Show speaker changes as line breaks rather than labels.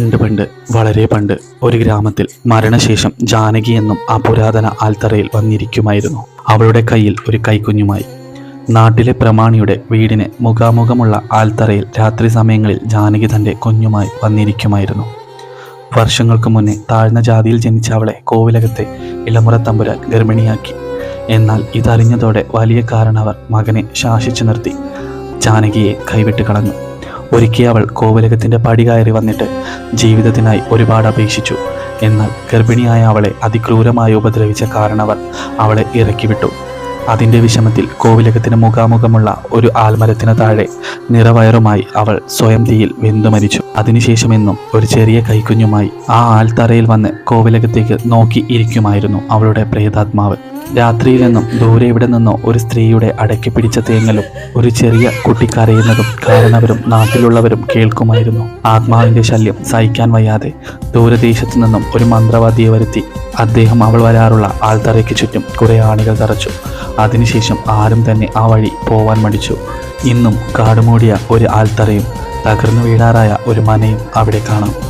പണ്ട് പണ്ട് വളരെ പണ്ട് ഒരു ഗ്രാമത്തിൽ മരണശേഷം ജാനകി എന്നും ആ പുരാതന ആൽത്തറയിൽ വന്നിരിക്കുമായിരുന്നു. അവളുടെ കയ്യിൽ ഒരു കൈക്കുഞ്ഞുമായി. നാട്ടിലെ പ്രമാണിയുടെ വീടിന് മുഖാമുഖമുള്ള ആൽത്തറയിൽ രാത്രി സമയങ്ങളിൽ ജാനകി തന്റെ കുഞ്ഞുമായി വന്നിരിക്കുമായിരുന്നു. വർഷങ്ങൾക്ക് മുന്നേ താഴ്ന്ന ജാതിയിൽ ജനിച്ച അവളെ കോവിലകത്തെ ഇളമുറ തമ്പുരാൻ ഗർഭിണിയാക്കി. എന്നാൽ ഇതറിഞ്ഞതോടെ വലിയ കാരണവർ മകനെ ശാസിച്ചു നിർത്തി. ജാനകിയെ കൈവിട്ട് കളഞ്ഞു. ഒരിക്കൽ അവൾ കോവലകത്തിന്റെ പടി കയറി വന്നിട്ട് ജീവിതത്തിനായി ഒരുപാട് അപേക്ഷിച്ചു. എന്നാൽ ഗർഭിണിയായ അവളെ അതിക്രൂരമായി ഉപദ്രവിച്ച കാരണവർ അവളെ ഇറക്കിവിട്ടു. അതിന്റെ വിഷമത്തിൽ കോവിലകത്തിന് മുഖാമുഖമുള്ള ഒരു ആൽമരത്തിന് താഴെ നിറവയറുമായി അവൾ സ്വയം തീയിൽ വെന്തു മരിച്ചു. അതിനുശേഷമെന്നും ഒരു ചെറിയ കൈക്കുഞ്ഞുമായി ആ ആൽത്തറയിൽ വന്ന് കോവിലകത്തേക്ക് നോക്കി ഇരിക്കുമായിരുന്നു അവളുടെ പ്രേതാത്മാവ് രാത്രിയിലെന്നും ദൂരെ ഇവിടെ നിന്നോ ഒരു സ്ത്രീയുടെ അടക്കി പിടിച്ച തേങ്ങലും ഒരു ചെറിയ കുട്ടിക്കരയുന്നതും കാരണവരും നാട്ടിലുള്ളവരും കേൾക്കുമായിരുന്നു. ആത്മാവിന്റെ ശല്യം സഹിക്കാൻ വയ്യാതെ ദൂരദേശത്തു നിന്നും ഒരു മന്ത്രവാദിയെ വരുത്തി അദ്ദേഹം അവൾ വരാറുള്ള ആൾത്തറയ്ക്ക് ചുറ്റും കുറെ ആണികൾ തറച്ചു. അതിനുശേഷം ആരും തന്നെ ആ വഴി പോവാൻ മടിച്ചു. ഇന്നും കാടുമൂടിയ ഒരു ആൾത്തറയും തകർന്നു വീടാറായ ഒരു മനയും അവിടെ കാണാം.